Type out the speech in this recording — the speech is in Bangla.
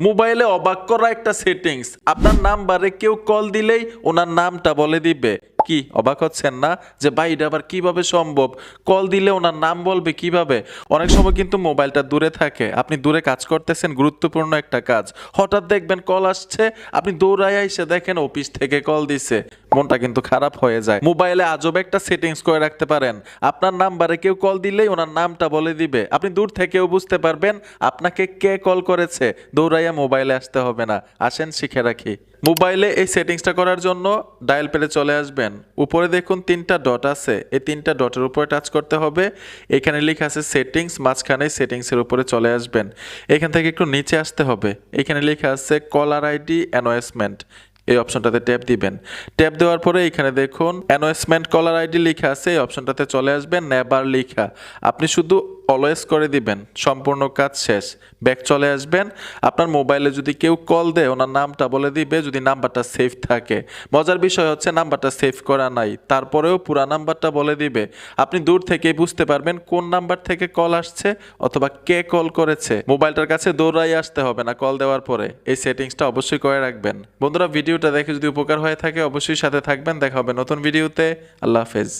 মোবাইলে অবাক করা একটা সেটিংস। আপনার নাম্বারে কেউ কল দিলেই ওনার নামটা বলে দিবে। কি? অবাক হচ্ছেন না? যে ভাই, এটা আবার কীভাবে সম্ভব? কল দিলে ওনার নাম বলবে কীভাবে? অনেক সময় কিন্তু মোবাইলটা দূরে থাকে। আপনি দূরে কাজ করতেছেন, গুরুত্বপূর্ণ একটা কাজ। হঠাৎ দেখবেন কল আসছে, আপনি দৌড়ায় এসে দেখেন অফিস থেকে কল দিছে। মনটা কিন্তু খারাপ হয়ে যায়। মোবাইলে আজব একটা সেটিংস করে রাখতে পারেন। আপনার নাম্বারে কেউ কল দিলেই ওনার নামটা বলে দিবে। আপনি দূর থেকেও বুঝতে পারবেন আপনাকে কে কল করেছে। দৌড়াইয়া মোবাইলে আসতে হবে না। আসেন শিখে রাখি। মোবাইলে এই সেটিংসটা করার জন্য ডায়াল পেরে চলে আসবেন। উপরে দেখুন তিনটা ডট আছে। এই তিনটা ডটের উপরে টাচ করতে হবে। এখানে লেখা আছে সেটিংস, মাঝখানে সেটিংসের উপরে চলে আসবেন। এখান থেকে একটু নিচে আসতে হবে। এখানে লেখা আছে কলার আইডি, অ্যানোয়েসমেন্ট। এই অপশনটাতে ট্যাপ দিবেন। ট্যাপ দেওয়ার পরে এখানে দেখুন অ্যানোয়েসমেন্ট কলার আইডি লেখা আছে, এই অপশনটাতে চলে আসবেন নেবার লেখা। আপনি শুধু অলওয়েজ করে দিবেন, সম্পূর্ণ কাজ শেষ ব্যাক চলে আসবেন। আপনার মোবাইলে যদি কেউ কল দেয়, ওনার নামটা বলে দিবে, যদি নাম্বারটা সেভ থাকে। মজার বিষয় হচ্ছে, নাম্বারটা সেভ করা নাই, তারপরেও পুরা নাম্বারটা বলে দিবে। আপনি দূর থেকেই বুঝতে পারবেন, কোন নাম্বার থেকে কল আসছে অথবা কে কল করেছে। মোবাইলটার কাছে দৌড়াই আসতে হবে না কল দেওয়ার পরে। এই সেটিংসটা অবশ্যই করে রাখবেন। বন্ধুরা ভিডিওটা দেখে যদি উপকার হয়ে থাকে, অবশ্যই সাথে থাকবেন। দেখা হবে নতুন ভিডিওতে। আল্লাহ হাফেজ।